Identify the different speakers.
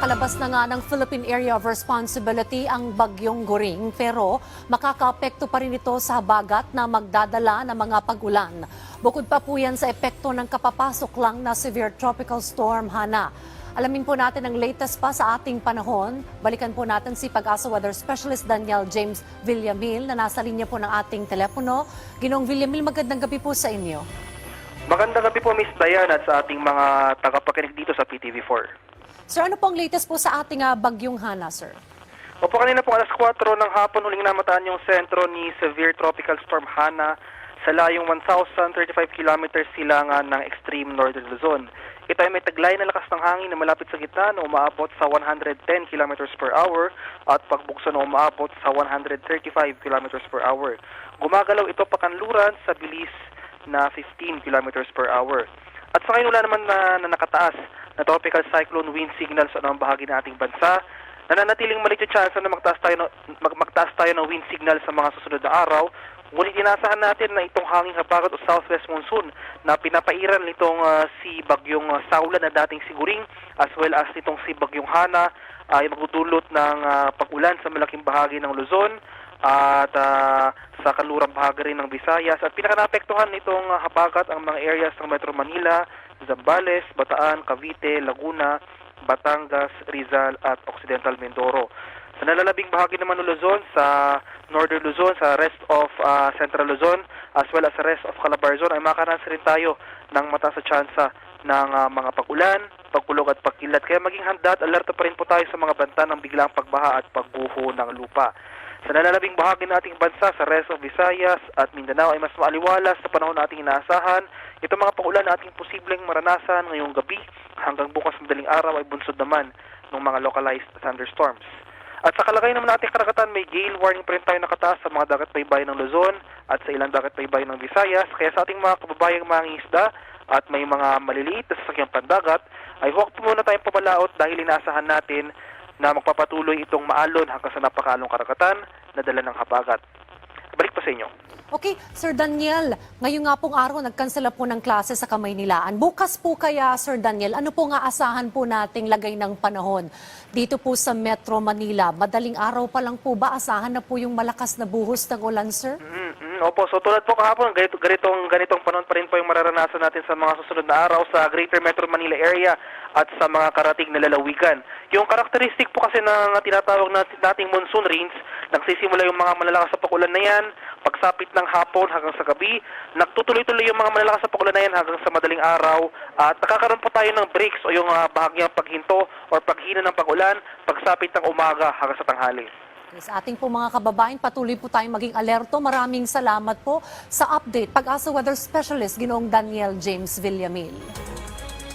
Speaker 1: Nakalabas na nga ng Philippine Area of Responsibility ang bagyong Goring pero makakaapekto pa rin ito sa habagat na magdadala ng mga pagulan. Bukod pa po yan sa epekto ng kapapasok lang na severe tropical storm Hana. Alamin po natin ang latest pa sa ating panahon. Balikan po natin si Pag-asa Weather Specialist Daniel James Villamil na nasa linya po ng ating telepono. Ginong Villamil, magandang gabi po sa inyo.
Speaker 2: Magandang gabi po Miss Diana at sa ating mga tagapakinig dito sa PTV4.
Speaker 1: Sir, ano po ang latest po sa ating ah, bagyong Hana, sir?
Speaker 2: Opo kanina po alas 4 ng hapon huling namataan yung sentro ni Severe Tropical Storm Hana sa layong 1,035 kilometers silangan ng extreme northern Luzon. Ito ay may taglay na lakas ng hangin na malapit sa gitna na umaabot sa 110 kilometers per hour at pagbukso na umaabot sa 135 kilometers per hour. Gumagalaw ito pakanluran sa bilis na 15 kilometers per hour. At sa ngayon wala naman na, na nakataas na tropical cyclone wind signal sa anumang bahagi ng ating bansa. Nananatiling maliit yung chance na magtaas tayo, mag, magtaas tayo ng wind signal sa mga susunod na araw. Ngunit inasahan natin na itong hanging habagat o southwest monsoon na pinapairan nitong ah, si Bagyong uh, Saula na dating siguring as well as nitong si Bagyong Hana ay magdudulot ng ah, pag-ulan sa malaking bahagi ng Luzon at ah, sa kalurang bahagi rin ng Visayas at pinaka-naapektuhan nitong ah, habagat ang mga areas ng Metro Manila, Zambales, Bataan, Cavite, Laguna, Batangas, Rizal at Occidental Mindoro. Sa nalalabing bahagi naman ng Luzon, sa Northern Luzon, sa rest of ah, Central Luzon, as well as sa rest of Calabarzon, ay makaranas rin tayo ng mataas na tsansa ng ah, mga pag-ulan, pagkulog at pagkilat. Kaya maging handa at alerto pa rin po tayo sa mga banta ng biglang pagbaha at pagguho ng lupa. Sa nalalabing bahagi ng ating bansa, sa rest of Visayas at Mindanao ay mas maaliwalas sa panahon na ating inaasahan. Ito mga pag-ulan na ating posibleng maranasan ngayong gabi hanggang bukas madaling araw ay bunsod naman ng mga localized thunderstorms. At sa kalagay naman natin karagatan, may gale warning pa rin tayo nakataas sa mga dagat baybayin ng Luzon at sa ilang dagat baybayin ng Visayas. Kaya sa ating mga kababayang mga isda at may mga maliliit na sasakyang pandagat, ay huwag po muna tayong pabalaot dahil inaasahan natin na magpapatuloy itong maalon hanggang sa napakalong karagatan na dala ng habagat. Balik po sa inyo.
Speaker 1: Okay, Sir Daniel, ngayon nga pong araw nagkansela po ng klase sa Kamaynilaan. Bukas po kaya, Sir Daniel, ano po nga asahan po nating lagay ng panahon dito po sa Metro Manila? Madaling araw pa lang po ba asahan na po yung malakas na buhos ng ulan, Sir?
Speaker 2: Mm, mm, opo, so tulad po kahapon, ganito, ganitong, ganitong panahon pa rin po yung mararanasan natin sa mga susunod na araw sa Greater Metro Manila area at sa mga karating na lalawigan. Yung karakteristik po kasi ng tinatawag natin dating monsoon rains, nagsisimula yung mga malalakas sa pakulan na yan, pagsapit ng hapon hanggang sa gabi, nagtutuloy-tuloy yung mga malalakas sa pakulan na yan hanggang sa madaling araw, at nakakaroon po tayo ng breaks o yung uh, bahagyang paghinto or paghina ng pagulan, pagsapit ng umaga hanggang sa tanghali.
Speaker 1: Sa ating po mga kababayan, patuloy po tayong maging alerto. Maraming salamat po sa update. Pag-asa Weather Specialist, Ginoong Daniel James Villamil.